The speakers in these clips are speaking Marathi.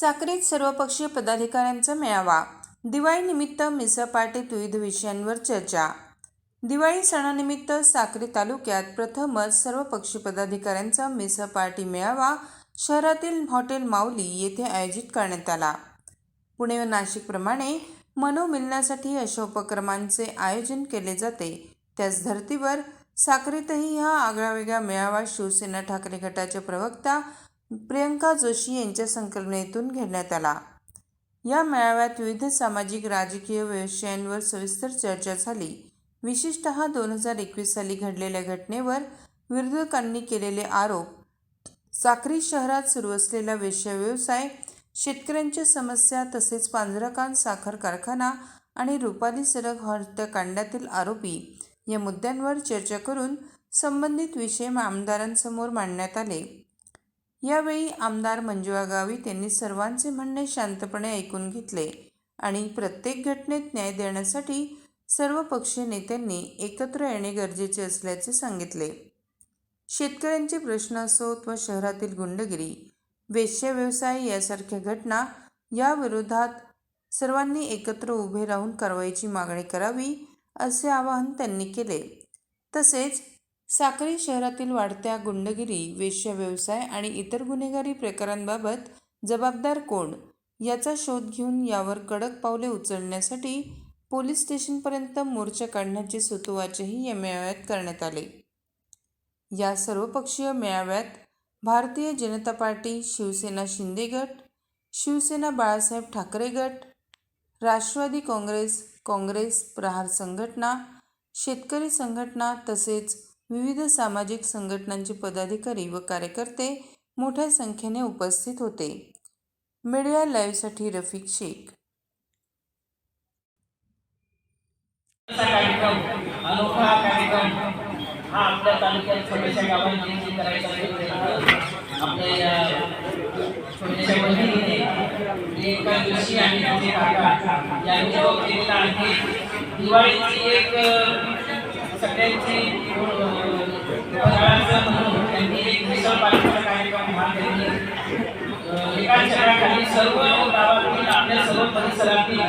साक्रीत सर्वपक्षीय पदाधिकाऱ्यांचा मेळावा. दिवाळीनिमित्त मिसपार्टीत विविध विषयांवर चर्चा. दिवाळी सणानिमित्त साक्री तालुक्यात प्रथमच सर्वपक्षीय पदाधिकाऱ्यांचा मिसळ पार्टी मेळावा शहरातील हॉटेल माऊली येथे आयोजित करण्यात आला. पुणे व नाशिकप्रमाणे मनोमिलनासाठी अशा उपक्रमांचे आयोजन केले जाते. त्याच धर्तीवर साक्रीतही हा आगळावेगळा मेळावा शिवसेना ठाकरे गटाचे प्रवक्ता प्रियंका जोशी यांच्या संकल्पनेतून घेण्यात आला. या मेळाव्यात विविध सामाजिक राजकीय विषयांवर सविस्तर चर्चा झाली. विशिष्ट दोन हजार एकवीस साली घडलेल्या घटनेवर विरोधकांनी केलेले आरोप साक्री शहरात सुरू असलेला वेश्या व्यवसाय शेतकऱ्यांच्या समस्या तसेच पांझराकान साखर कारखाना आणि रुपाली सरग हत्याकांडातील आरोपी या मुद्द्यांवर चर्चा करून संबंधित विषय आमदारांसमोर मांडण्यात आले. यावेळी आमदार मंजुळा गावित यांनी सर्वांचे म्हणणे शांतपणे ऐकून घेतले आणि प्रत्येक घटनेत न्याय देण्यासाठी सर्व पक्षीय नेत्यांनी एकत्र येणे गरजेचे असल्याचे सांगितले. शेतकऱ्यांचे प्रश्न असोत व शहरातील गुंडगिरी वेश्या व्यवसाय यासारख्या घटना याविरोधात सर्वांनी एकत्र उभे राहून कारवाईची मागणी करावी असे आवाहन त्यांनी केले. तसेच साक्री शहरातील वाढत्या गुंडगिरी वेश्या व्यवसाय आणि इतर गुन्हेगारी प्रकारांबाबत जबाबदार कोण? याचा शोध घेऊन यावर कडक पावले उचलण्यासाठी पोलीस स्टेशनपर्यंत मोर्चा काढण्याचे सुतोवाचही या मेळाव्यात करण्यात आले. या सर्वपक्षीय मेळाव्यात भारतीय जनता पार्टी शिवसेना शिंदे गट शिवसेना बाळासाहेब ठाकरे गट राष्ट्रवादी काँग्रेस काँग्रेस प्रहार संघटना शेतकरी संघटना तसेच विविध सामाजिक संघटनांचे पदाधिकारी व कार्यकर्ते मोठ्या संख्येने उपस्थित होते. मीडिया लाईव्हसाठी रफिक शेख. अनोखा कार्यक्रम हा आपल्या तालुक्यात छोट्याशा गावात जे जे करायचा आहे आपल्या छोट्याशा बहिणीने एका दिवशी आणि तिचे काका यांनी जो केलेला दिवाळीची एक सगळ्यांची अ, फराळाचं त्यांनी एक मिसळ पालखीचा अ, एका सर्व गावातील आपल्या सर्व परिसरातील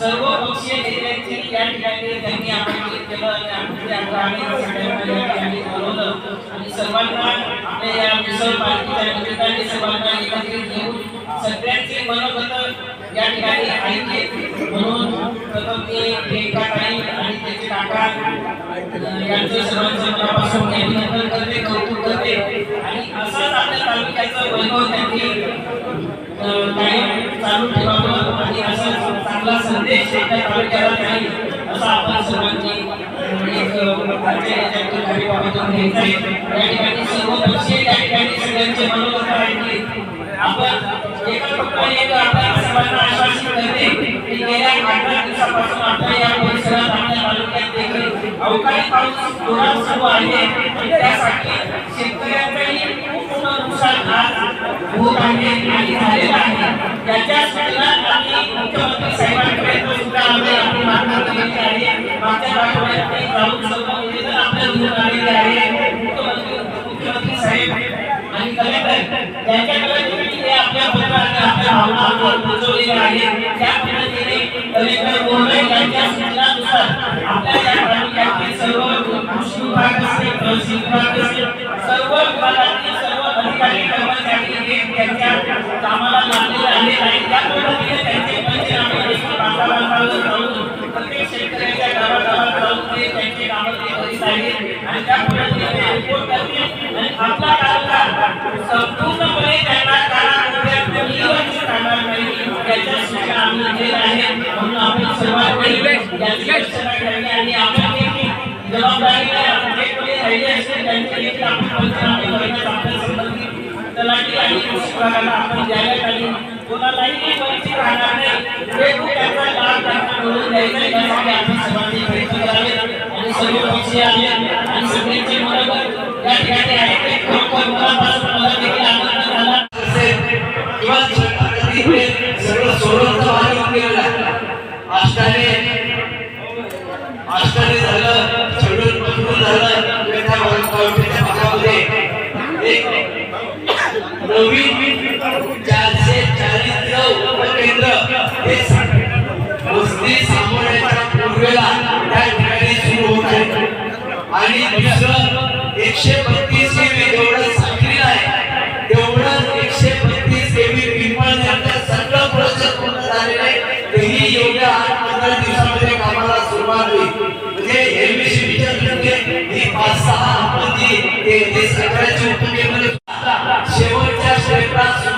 सर्व पक्षीय नेत्यांची या ठिकाणी त्यांनी आमंत्रित केलं आणि आमच्या आग्रहाने बोलवलं. आणि सर्वांना आपल्या या मिसळ पालखीच्या निमित्ताने सर्वांना एकत्रित घेऊन सगळ्यांचे मनोगत या ठिकाणी ऐकले. म्हणून प्रथम ते प्रियंकाताई आणि त्याचे काका यांचं सर्वांचं मनापासून अभिनंदन करते कौतुक करते. आणि असंच आपल्या तालुक्याचं वैभव त्यांनी कायम चालू ठेवावं आणि असा चांगला संदेश एका तालुक्याला नाही असा आपण सर्वांनी एक घ्यायचा आहे. या ठिकाणी सर्व ठिकाणी सगळ्यांचे मनोगत आपण एका एक आपल्या सर्वांना आश्वासित करते की गेल्या अठरा दिवसापासून या परिसरात आपल्या तालुक्यात देखील अवकाळी पाऊस जोरात सुरू आहे. त्यासाठी शेतकऱ्यांचंही खूप मोठं नुकसान आज होत आहे आणि झालेलं आहे याच्या सूचना आम्ही मुख्यमंत्री साहेबांकडे सुद्धा आम्ही आपली मागणी केलेली आहे मागच्या आठवड्यात ते जाऊन सर्व निवेदन आपल्या घेऊन आलेले आहे मुख्यमंत्री मुख्यमंत्री साहेब आणि कलेक्टर यांच्याकडे देखील हे आपल्या पत्राने आपल्या भावना आपण पोहोचवलेल्या आहेत त्या पद्धतीने कलेक्टर महोदय यांच्या सूचनानुसार आपल्या या तालुक्यातील सर्व कृषी विभाग असेल तहसील विभाग असेल सर्व विभागातील सर्व अधिकारी कर्मचारी हे त्यांच्या कामाला लागलेले आहेत त्या पद्धतीने त्यांचे पंचनामे देखील गावागावात जाऊन प्रत्येक शेतकऱ्याच्या गावागावात जाऊन ते त्यांचे कामं ते करीत आहेत. आणि त्या तलाठी आणि कृषी विभागाला आपण द्यायला कोणालाही वंचित राहणार नाही हे लाभ त्यांना मिळवून आहे यासाठी आपण सर्वांनी प्रयत्न करावे आणि सर्व पक्षी आले आणि सगळ्यांचे मनोगत या ठिकाणी आहे ते खरोखर मनापासून मला देखील आनंद झाला. किंवा अष्टाने झालं छडून पकडून झालं भागामध्ये एक नवीन चारशे चाळीस उपकेंद्र हे वस्ती सामोऱ्याच्या पूर्वेला त्या ठिकाणी सुरू होत. आहे आणि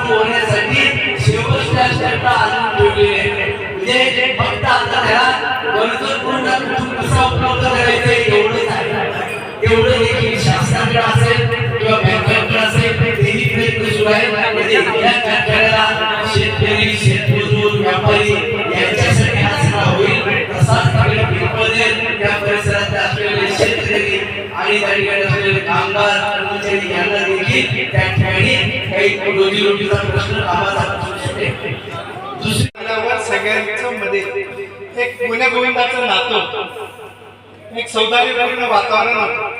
होण्यासाठी शेवटच्या क्षेत्रात आणून ठेवलेले म्हणजे फक्त आता त्याला गरजपूर्ण कसा उपलब्ध करायचं एवढंच आहे. तेवढं देखील शासनाकडे असेल किंवा बँकांकडे असेल तेही प्रयत्न सुरू आहे म्हणजे या कारखान्याला शेतकरी शेतमजूर व्यापारी यांच्यासाठी हा सगळा होईल. तसाच आपल्या पिंपळनेर या परिसरात असलेले शेतकरी आणि त्या ठिकाणी असलेले कामगार कर्मचारी यांना त्या ठिकाणी काही प्रश्नमध्ये एक नातं एक सौदार्यपूर्ण वातावरण होतं.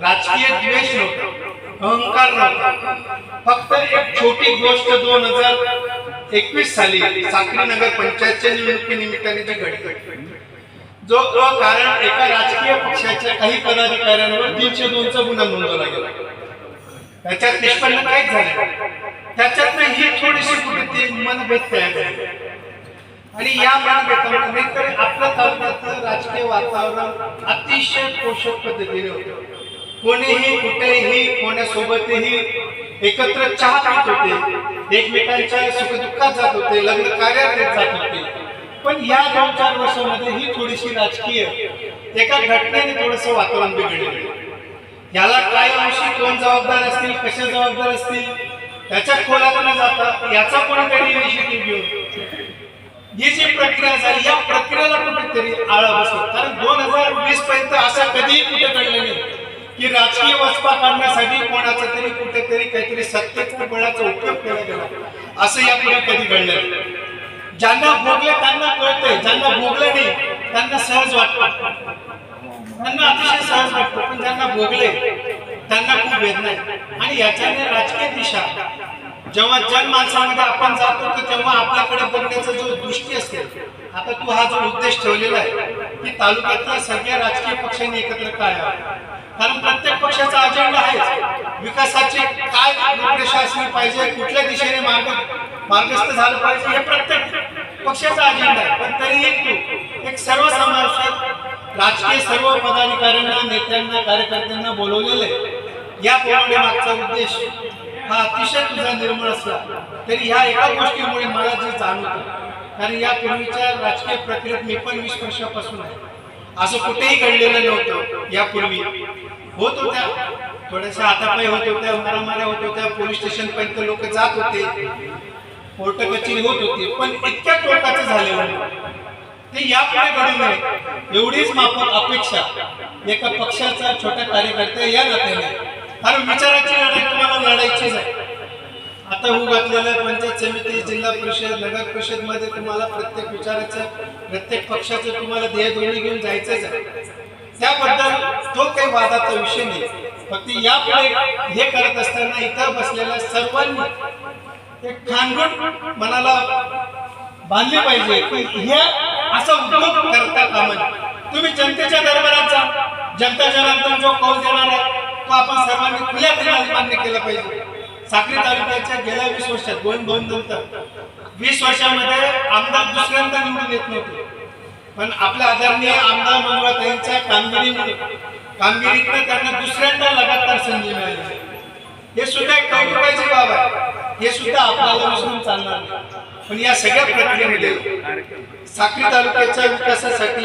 राजकीय द्वेष नव्हतं अहंकार नव्हता. फक्त एक छोटी गोष्ट दोन हजार एकवीस साली साखरी नगर पंचायतच्या निवडणुकीनिमित्ताने जी घडली. जो कारण एका राजकीय पक्षाच्या काही पदाधिकाऱ्यांवर तीनशे दोनचा गुन्हा नोंदवला गेला. त्याच्यात निष्पन्न काहीच झालं. त्याच्यात त्याच्यातनं ही थोडीशी कुठे मनभेद तयार झाले. आणि या मनभेदामध्ये तर आपल्या तालुक्यातलं राजकीय वातावरण अतिशय पोषक पद्धतीने होतं. कोणीही कुठेही कोणासोबतही एकत्र चहा पित होते एकमेकांच्या सुखदुःखात जात होते लग्न कार्यात जात होते. पण या दोन चार वर्षामध्ये ही थोडीशी राजकीय एका घटनेने थोडंसं वातावरण बिघडलं. याला काय अंशी कोण जबाबदार असतील कसे जबाबदार असतील त्याच्या खोलात जातात याचा कोणीतरी इनिशिएटिव्ह घेऊन. ही जी प्रक्रिया झाली या प्रक्रियेला कुठेतरी आळा बसतो. कारण दोन हजार वीस पर्यंत असं कधीही कुठे घडलं नाही की राजकीय वचपा काढण्यासाठी कोणाचा तरी कुठेतरी काहीतरी सत्तेच्या बळाचा उपयोग केला गेला. असं यापुढे कधी घडलं ज्यांना भोगले त्यांना कळतंय ज्यांना भोगलं नाही त्यांना सहज वाटतं. त्यांना अतिशय सहज वाटतो पण त्यांना भोगले त्यांना खूप वेदना आणि याच्याने राजकीय दिशा जेव्हा जन माणसामध्ये आपण जातो तर तेव्हा आपल्याकडे बघण्याचा जो दृष्टी असते आता तू हा जो उद्देश ठेवलेला आहे की तालुक्यातल्या सगळ्या राजकीय पक्षांनी एकत्र काय कारण प्रत्येक पक्षाचा अजेंडा आहे विकासाचे काय रूपरेषा असली पाहिजे कुठल्या दिशेने मार्ग मार्गस्थ झालं पाहिजे हे प्रत्येक पक्षाचा अजेंडा आहे. पण तरीही एक सर्वसमावेशक राजकीय सर्व पदाधिकाऱ्यांना नेत्यांना कार्यकर्त्यांना बोलवलेलं आहे. या मागचा उद्देश हा अतिशय तुझा निर्मळ असला तरी ह्या एका गोष्टीमुळे मला जे जाणवतं कारण या पूर्वीच्या राजकीय प्रक्रियेत मी पण वीस वर्षापासून आहे. असं कुठेही घडलेलं नव्हतं यापूर्वी. होत होत्या. थोड्याशा हातापाय होत होत्या मारामाऱ्या होत होत्या पोलीस स्टेशन पर्यंत लोक जात होते. कोर्ट कचेरी होत होती पण इतक्या टोकाचं झालेलं नाही. ते यापुढे घडू नये एवढीच माफक अपेक्षा एका पक्षाचा छोट्या कार्यकर्त्या या नात्याने. कारण विचाराची लढाई तुम्हाला लढायचीच आहे. आता होऊ घातलेल्या पंचायत समिती जिल्हा परिषद नगर परिषदमध्ये तुम्हाला प्रत्येक विचाराचं प्रत्येक पक्षाचं तुम्हाला ध्येय धोरणे घेऊन जायचंच आहे. त्याबद्दल तो काही वादाचा विषय नाही. फक्त यापुढे हे करत असताना इथं बसलेल्या सर्वांनी एक खानगुट मनाला बांधली पाहिजे. हे असा उद्योग करता कामा तुम्ही जनतेच्या दरबारात जा. जनता जनार्दन जो कौल देणार आहे तो आपण सर्वांनी खुल्या दिनाने मान्य केला पाहिजे. साखरी तालुक्याच्या गेल्या वीस वर्षात दोन दोन नंतर. वीस वर्षामध्ये आमदार दुसऱ्यांदा निवडून येत नव्हते. पण आपल्या आदरणीय आमदार मंगळाताईंच्या कामगिरीमुळे कामगिरीतनं त्यांना दुसऱ्यांदा लगातार संधी मिळाली. हे सुद्धा एक कौतुकाची बाब आहे. हे सुद्धा आपल्याला विसरून चालणार नाही. पण या सगळ्या प्रक्रियेमध्ये साक्री तालुक्याच्या विकासासाठी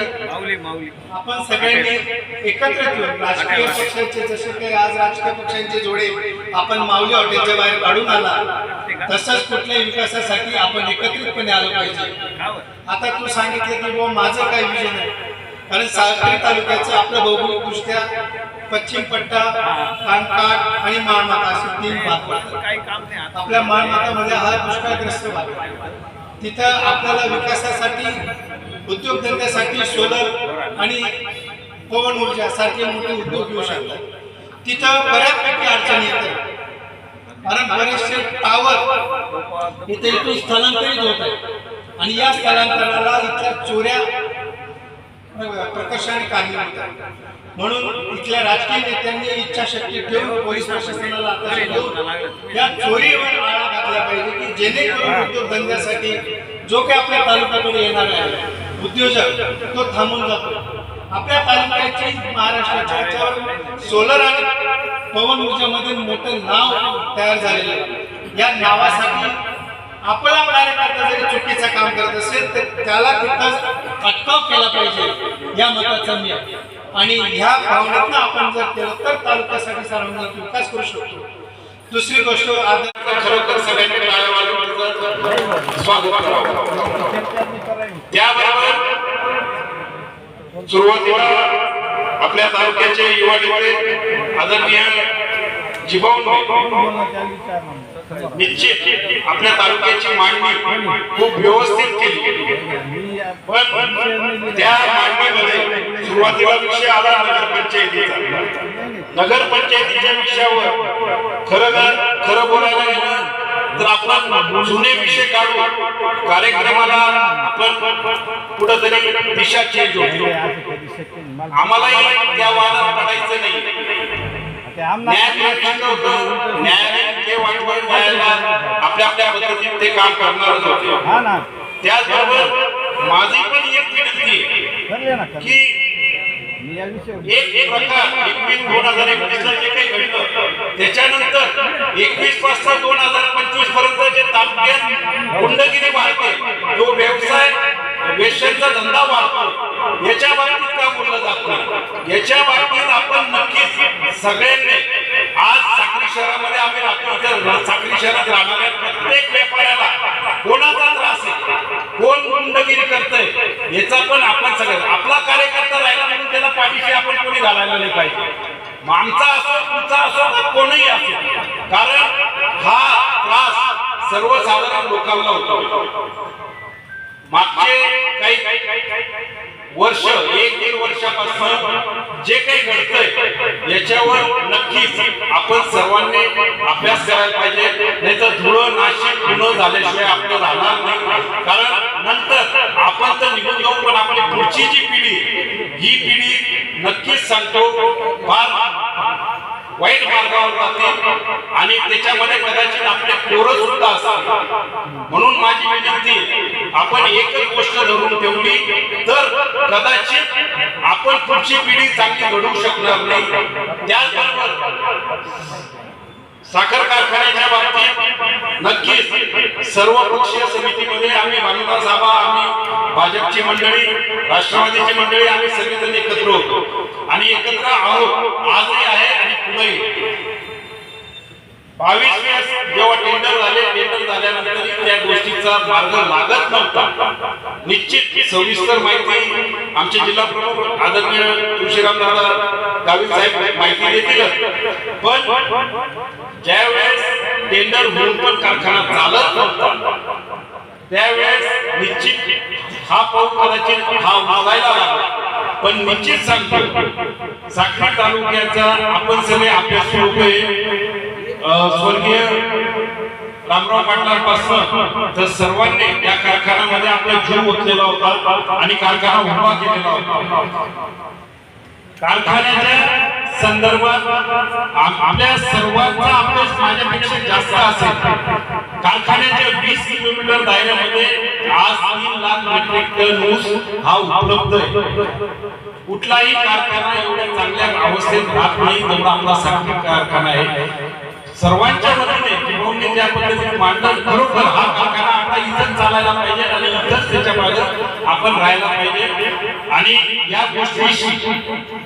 आपण सगळ्यांनी एकत्र येऊन राजकीय पक्षाचे जसे काही आज राजकीय पक्षांचे जोडे आपण माऊली हॉटेलच्या बाहेर काढून आला तसंच कुठल्याही विकासासाठी आपण एकत्रितपणे आलो पाहिजे. आता तू सांगितलं की बुवा माझं काय विजन आहे? कारण सागरी तालुक्याचं आपलं भौगोलिकदृष्ट्या पश्चिम पट्टा कानकाट आणि माळमाता असे तीन भाग पडतात. आपल्या माळमातामध्ये हा दुष्काळग्रस्त भाग तिथं आपल्याला विकासासाठी उद्योगधंद्यासाठी सोलर आणि पवन ऊर्जा सारखे मोठे उद्योग येऊ शकतात. तिथं बऱ्यापैकी अडचणी येतात. कारण बरेचसे टावर इथे इथून स्थलांतरित होत आहे आणि या स्थलांतराला इथल्या चोऱ्या प्रकर्षाने आहे म्हणून इथल्या राजकीय नेत्यांनी इच्छाशक्ती ठेवून पोलीस प्रशासनाला आता या चोरीवर आळा घातला पाहिजे की जेणेकरून उद्योगधंद्यासाठी जो काही आपल्या तालुक्याकडे येणार आहे उद्योजक तो थांबून जातो. आपल्या तालुक्याची महाराष्ट्राच्या याच्यावर सोलर आणि पवन ऊर्जेमध्ये मोठं नाव तयार झालेलं आहे. या नावासाठी आपला कार्यकर्ता जरी चुकीचं काम करत असेल तर त्याला तिथं अटकाव केला पाहिजे. या मताचा मी आणि ह्या भावनेतनं आपण जर केलं तर तालुक्यासाठी सर्वांगीण विकास करू शकतो. दुसरी गोष्ट खरोखर सगळ्यांनी स्वागत करावं. त्याबरोबर सुरुवातीला आपल्या तालुक्याचे युवा नेते आदरणीय जिभाऊन निश्चित आपल्या तालुक्याची मांडणी खूप व्यवस्थित केली. पण त्या मांडणीमध्ये सुरुवातीला विषय आला नगरपंचायतीचा. नगरपंचायतीच्या विषयावर खरं खरं बोलायला गेलं तर आपण जुने विषय काढू. कार्यक्रमाला आपण कुठंतरी दिशा चेंज होतो आम्हालाही त्या वादात पडायचं नाही. न्याय मागितलं होतं न्यायालयीन जे वाटवं न्यायाला आपल्या आपल्या पद्धतीने ते काम करणारच होते त्याचबरोबर माझी पण एक विनंती की एक प्रकार एकवीस दोन हजार एकवीस ला जे काही घडलं त्याच्यानंतर एकवीसपासून दोन हजार पंचवीसपर्यंत जे तालुक्यात गुंडगिरी वाढते जो व्यवसाय वेश्यांचा धंदा वाढतो याच्या बाबतीत का बोललं जात याच्या बाबतीत आपण नक्कीच सगळ्यांनी. आज सागरी शहरामध्ये आम्ही राहतो. सागरी शहरात राहणाऱ्या प्रत्येक व्यापाऱ्याला कोणाचा त्रास आहे? कोण गुंडगिरी करतंय? याचा पण आपण सगळं आपला कार्यकर्ता राहिला म्हणून त्याला पाठीशी आपण कोणी घालायला नाही पाहिजे. मग आमचा असो तुमचा असो कोणीही असो. कारण हा त्रास सर्वसाधारण लोकांना होतो. मागचे काही वर्ष एक दीड वर्षापासून जे काही घडतंय याच्यावर नक्कीच आपण सर्वांनी अभ्यास करायला पाहिजे. नाही तर धुळं नाशिक पुणं झाल्याशिवाय आपलं राहणार नाही. कारण नंतर आपण तर निघून जाऊ पण आपली पुढची जी पिढी ही पिढी नक्कीच सांगतो फार वाईट मार्गावर जाते आणि त्याच्यामध्ये कदाचित आपले पोरं सुद्धा असतात म्हणून माझी विनंती आपण एकच गोष्ट धरून ठेवली तर कदाचित आपण पुढची पिढी चांगली घडवू शकणार नाही. त्याचबरोबर साखर कारखान्याच्या बाबतीत नक्कीच सर्व पक्षीय समितीमध्ये आम्ही भानुदास साहेब आम्ही भाजपची मंडळी राष्ट्रवादीची मंडळी आम्ही सगळेजण एकत्र होतो. आणि एकत्र आहोत. आजही आहे आणि पुढेही. बावीस वेळेस जेव्हा टेंडर झाले टेंडर झाल्यानंतर त्या गोष्टीचा मार्ग लागत नव्हता. निश्चित सविस्तर माहिती आमचे जिल्हा प्रमुख आदरणीय तुळशीराम दादा गावी साहेब माहिती देतील पण ज्यावेळेस टेंडर होऊन पण कारखाना चालत नव्हता त्यावेळेस निश्चित हा पाऊस कदाचित हा वाजायला लागला. पण निश्चित सांगतो साखरी तालुक्याचा आपण सगळे अभ्यास लोक स्वर्गीय रामराव पाटलांपासून. तर सर्वांनी या कारखान्यामध्ये आपला जीव ओतलेला होता आणि कारखाना उभा केलेला होता. कारखान्याच्या संदर्भात आपल्या सर्वांचा अभ्यास माझ्यापेक्षा जास्त असेल. कारखान्याच्या वीस किलोमीटर दायऱ्यामध्ये आज तीन लाख मेट्रिक टन ऊस हा उपलब्ध आहे. कुठलाही कारखाना एवढ्या चांगल्या अवस्थेत राहत नाही तेवढा आपला साखरी कारखाना आहे. सर्वांच्या मनाने जिभाऊंनी ज्या पद्धतीने मांडलं खरोखर हा कारखाना आता इथंच चालायला पाहिजे आणि इथंच त्याच्यामागे आपण राहायला पाहिजे. आणि या गोष्टीशी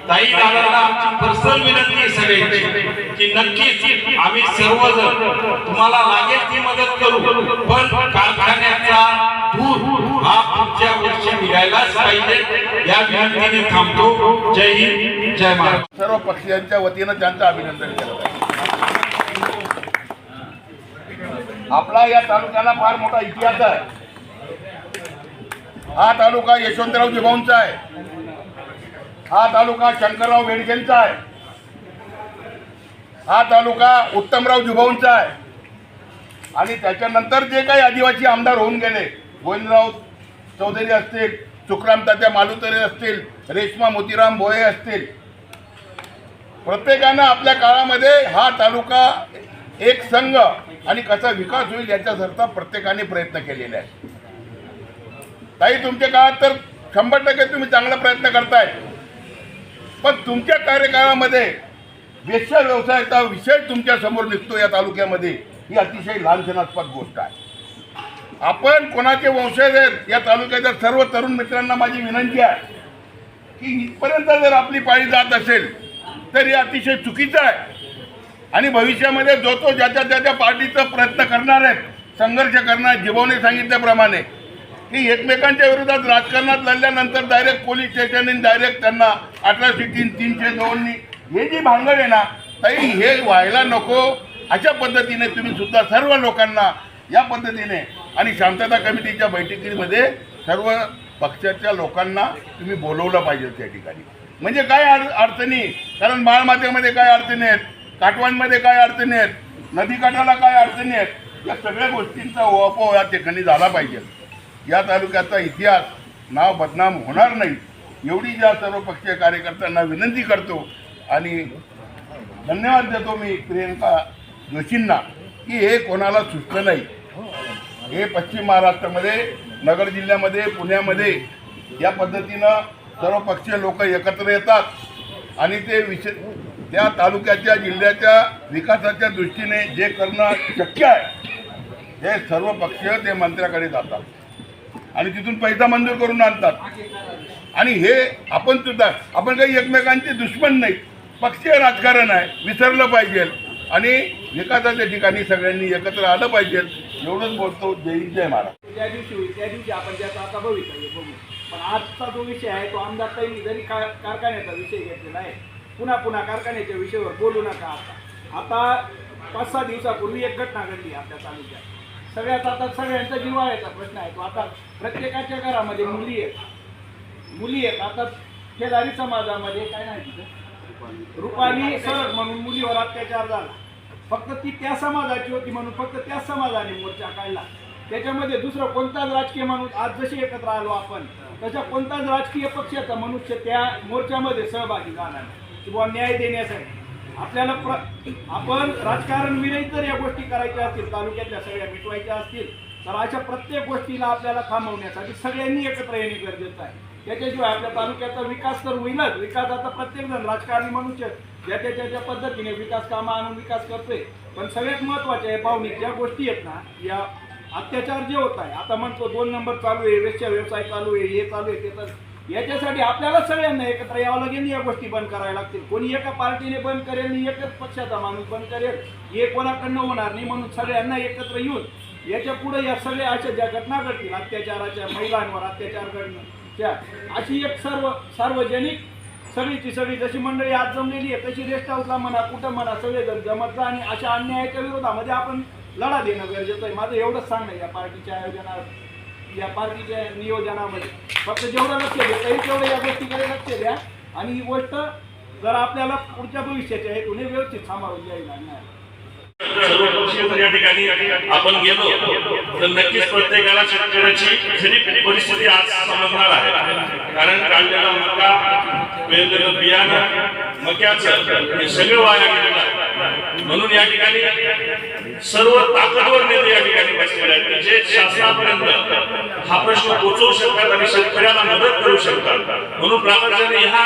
ताई दादाला आमची पर्सनल विनंती आहे सगळ्यांची की नक्कीच आम्ही सर्वजण तुम्हाला लागेल ती मदत करू पण कारखान्याचा धूर हा पुढच्या वर्षी निघायलाच पाहिजे. या विनंतीने थांबतो. जय हिंद जय महाराज सर्व पक्षांच्या वतीनं त्यांचं अभिनंदन केलं पाहिजे आपला या तालुक्याला फार मोठा इतिहास आहे. हा तालुका यशवंतराव जिभाऊंचा आहे. हा तालुका शंकरराव बेडकेंचा आहे. हा तालुका उत्तमराव जिभाऊंचा आहे. आणि त्याच्यानंतर जे काही आदिवासी आमदार होऊन गेले गोविंदराव चौधरी असतील सुखराम तात्या मालुतरे असतील रेश्मा मोतीराम भोये असतील प्रत्येकानं आपल्या काळामध्ये हा तालुका एक संघ आणि कसा विकास होईल याच्याकरता प्रत्येकाने प्रयत्न केलेले आहेत. ताई तुमच्या काळात तर शंभर टक्के तुम्ही चांगला प्रयत्न करताय. पण तुमच्या कार्यकाळामध्ये वेश्या व्यवसायाचा विषय तुमच्यासमोर निघतो या तालुक्यामध्ये ही अतिशय लांछनास्पद गोष्ट आहे. आपण कोणाचे वंशज आहेत या तालुक्याच्या सर्व तरुण मित्रांना माझी विनंती आहे की इथपर्यंत जर आपली पाळी जात असेल तर हे अतिशय चुकीचं आहे. आणि भविष्यामध्ये जो तो ज्याच्या त्याच्या पार्टीचा प्रयत्न करणार आहेत संघर्ष करणार जिभवणे सांगितल्याप्रमाणे की एकमेकांच्या विरोधात राजकारणात लढल्यानंतर डायरेक्ट पोलीस स्टेशनने डायरेक्ट त्यांना अठराशे तीन तीनशे दोननी हे जी भांगड आहे ना ताई हे व्हायला नको. अशा पद्धतीने तुम्ही सुद्धा सर्व लोकांना या पद्धतीने आणि शांतता कमिटीच्या बैठकीमध्ये सर्व पक्षाच्या लोकांना तुम्ही बोलवलं पाहिजे त्या ठिकाणी. म्हणजे काय अड अडचणी? कारण बाळमातेमध्ये काय अडचणी आहेत? काटवांमध्ये काय अडचणी आहेत? नदीकाठाला काय अडचणी आहेत? या सगळ्या गोष्टींचा ओहापोह या ठिकाणी झाला पाहिजे. या तालुक्याचा इतिहास नाव बदनाम होणार नाही. एवढी ज्या सर्व पक्षीय कार्यकर्त्यांना विनंती करतो आणि धन्यवाद देतो मी प्रियंका जोशींना की हे कोणाला सुचलं नाही. हे पश्चिम महाराष्ट्रामध्ये नगर जिल्ह्यामध्ये पुण्यामध्ये या पद्धतीनं सर्व पक्षीय लोक एकत्र येतात आणि ते विषय त्या तालुक्याच्या जिल्ह्याच्या विकासाच्या दृष्टीने जे करणं शक्य आहे हे सर्व पक्षीय ते मंत्र्याकडे जातात. आणि तिथून पैसा मंजूर करून आणतात. आणि हे आपण सुद्धा आपण काही एकमेकांचे दुश्मन नाही. पक्षीय राजकारण आहे विसरलं पाहिजे. आणि विकासाच्या ठिकाणी सगळ्यांनी एकत्र आलं पाहिजे. एवढंच बोलतो. जय जय महाराज त्या दिवशी त्या दिवशी आपण त्याचा आता बघितलं बघू. पण आजचा जो विषय आहे तो आमदार जरी कारखान्याचा विषय घेतलेला आहे. पुन्हा पुन्हा कारखान्याच्या विषयावर बोलू नका आता. आता पाच सहा दिवसापूर्वी एक घटना घडली आपल्या तालुक्यात. सगळ्यात आता सगळ्यांचा जिवाळ्याचा प्रश्न आहे तो. आता प्रत्येकाच्या घरामध्ये मुली आहेत. मुली आहेत. आता शेजारी समाजामध्ये काय नाही तिथं. रुपाली सरळ म्हणून मुलीवर अत्याचार झाला. फक्त ती त्या समाजाची होती म्हणून फक्त त्या समाजाने मोर्चा काढला. त्याच्यामध्ये दुसरं कोणताच राजकीय माणूस आज जसे एकत्र आलो आपण तशा कोणताच राजकीय पक्षाचा मनुष्य त्या मोर्चामध्ये सहभागी झाला नाही. किंवा न्याय देण्यासाठी. आपल्याला प्र आपण राजकारण विरहित जर या गोष्टी करायच्या असतील तालुक्यातल्या सगळ्या मिटवायच्या असतील तर अशा प्रत्येक गोष्टीला आपल्याला थांबवण्यासाठी सगळ्यांनी एकत्र येणे गरजेचं आहे. त्याच्याशिवाय आपल्या तालुक्याचा विकास तर होईलच. विकास आता प्रत्येकजण राजकारणी मनुष्य ज्याच्या त्याच्या पद्धतीने विकास कामं आणून विकास करतोय. पण सगळ्यात महत्त्वाचे आहे भावनिक ज्या गोष्टी आहेत ना या अत्याचार जे होत आहे आता म्हणतो दोन नंबर चालू आहे वेश्या व्यवसाय चालू आहे हे चालू आहे ते तर याच्यासाठी आपल्याला सगळ्यांना एकत्र यावं लागेल या गोष्टी बंद करायला लागतील. कोणी एका पार्टीने बंद करेल एकच पक्षाचा माणूस बंद करेल हे कोणाकडनं होणार नाही म्हणून सगळ्यांना एकत्र येऊन याच्यापुढे या सगळ्या अशा ज्या घटना घडतील अत्याचाराच्या महिलांवर अत्याचार घडणं त्या अशी एक सर्व सार्वजनिक सगळीची सगळी जशी मंडळी आज जमलेली आहे तशी रेस्ट हाऊसला म्हणा कुठं म्हणा सगळे जण आणि अशा अन्यायाच्या विरोधामध्ये आपण लढा देणं गरजेचं आहे. माझं एवढंच सांगणं या पार्टीच्या आयोजनात या पार्टीच्या नियोजनामध्ये. फक्त जेवढं लक्ष देता येईल तेवढं या गोष्टीकडे लक्ष द्या. आणि ही गोष्ट जर आपल्याला पुढच्या भविष्याच्या हेतूने व्यवस्थित सांभाळून द्यावी लागणार या ठिकाणी आपण गेलो तर नक्कीच प्रत्येकाला शेतकऱ्याची खरी परिस्थिती आज समजणार आहे. कारण काढलेला मका वेगवेगळं बियाणं मक्याचं हे सगळं वाया गेलेलं आहे. म्हणून या ठिकाणी सर्व ताकदवर नेते या ठिकाणी बसलेले आहेत. जे शासनापर्यंत हा प्रश्न पोहोचवू शकतात आणि शेतकऱ्याला मदत करू शकतात. म्हणून प्रामुख्याने ह्या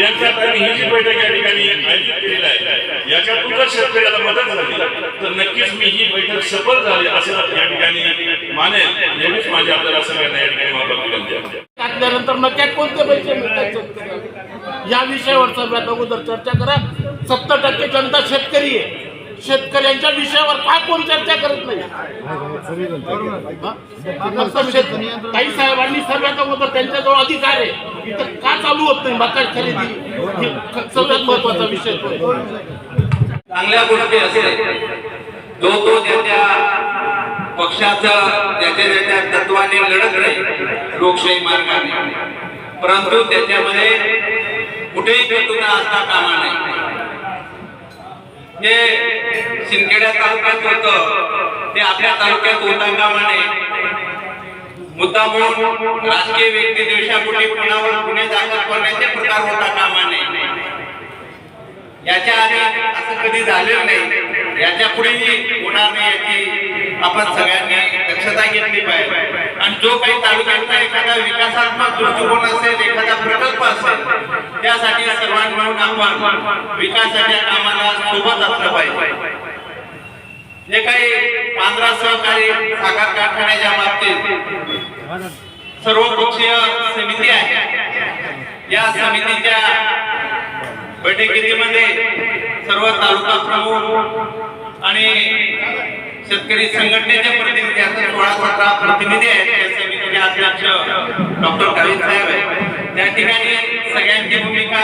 यांच्या ताईंनी ही जी बैठक या ठिकाणी आयोजित केलेली आहे याच्यातून जर शेतकऱ्याला मदत झाली. तर नक्कीच मी ही बैठक सफल झाली असं या ठिकाणी मानेल. एवढीच माझी आपल्याला सगळ्यांना या ठिकाणी मला विनंती आहे टाकल्यानंतर कोणते पैसे मिळतात या विषयावर सगळ्यात अगोदर चर्चा करा. सत्तर टक्के जनता शेतकरी आहे. शेतकऱ्यांच्या विषयावर का कोण चर्चा करत नाही? काही साहेबांनी सर्वात अगोदर त्यांच्याजवळ अधिकार आहे. इथं का चालू होत नाही मका खरेदी? हे सगळ्यात महत्त्वाचा विषय चांगल्या गोष्टी असेल जो तो त्याच्या पक्षाचा त्याच्या त्याच्या तत्वाने लढत नाही लोकशाही मार्गाने. परंतु त्याच्यामध्ये कुठेही भेटून असता कामा नाही हे शिंदखेड्या तालुक्यात होतं. ते आपल्या तालुक्यात होता मुद्दा म्हणून राजकीय व्यक्ती देशापुढे कुणावर गुन्हे दाखल करण्याचे प्रकार होता कामा नये याच्या आधी असं कधी झालेलं नाही. याच्या पुढेही होणार नाही याची आपण सगळ्यांनी दक्षता घेतली पाहिजे. आणि जो काही तालुक्याचा एखादा विकासात्मक दृष्टिकोन असेल एखादा प्रकल्प असेल त्यासाठी सर्वांनी मिळून आपण विकासाच्या कामाला सोबत असलं पाहिजे. जे काही पांढरा सहकारी साखर कारखान्याच्या बाबतीत सर्वपक्षीय समिती आहे. या समितीच्या बैठकीमध्ये सर्व तालुका प्रमुख आणि शेतकरी संघटनेचे प्रतिनिधी आता सोळा सतरा प्रतिनिधी आहेत. अध्यक्ष डॉक्टर काळी साहेब आहेत. त्या ठिकाणी सगळ्यांची भूमिका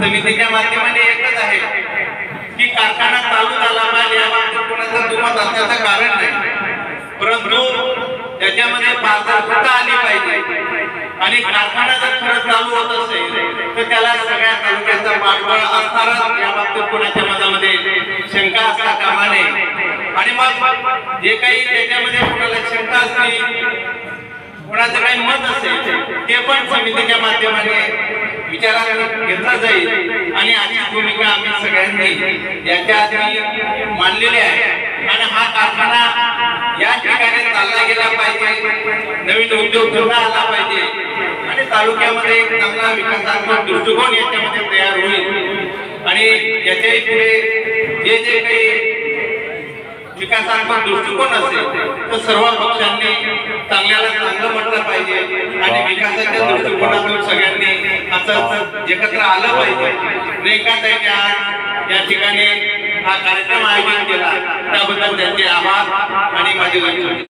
समितीच्या माध्यमाने एकच आहे की कारखाना चालू झाला पाहिजे याबाबत कोणाचा दुमत असण्याचं कारण नाही. परंतु त्याच्यामध्ये पारदर्शकता आली पाहिजे. आणि कारखाना जर खरंच चालू होत असेल तर त्याला सगळ्या तालुक्याचं पाठबळ असणारच. या कोणाच्या मनामध्ये शंका असता कामा नये. आणि मग जे काही त्याच्यामध्ये कोणाला शंका असते कोणाचं काही मत असेल ते पण समितीच्या माध्यमाने विचारात घेतला जाईल. आणि अशी भूमिका आम्ही सगळ्यांनी याच्या आधी मानलेली आहे. आणि हा कारखाना या ठिकाणी चालला गेला पाहिजे नवीन उद्योग धंदा आला पाहिजे. आणि तालुक्यामध्ये एक चांगला विकासात्मक दृष्टिकोन याच्यामध्ये तयार होईल. आणि याच्याही पुढे जे जे काही विकासात्मक दृष्टिकोन असेल तर सर्व पक्षांनी चांगल्याला चांगलं म्हटलं पाहिजे. आणि विकासाच्या दृष्टिकोनातून सगळ्यांनी असं एकत्र आलं पाहिजे. रेखाताईने आज या ठिकाणी हा कार्यक्रम आयोजित केला त्याबद्दल त्यांचे आभार आणि माझी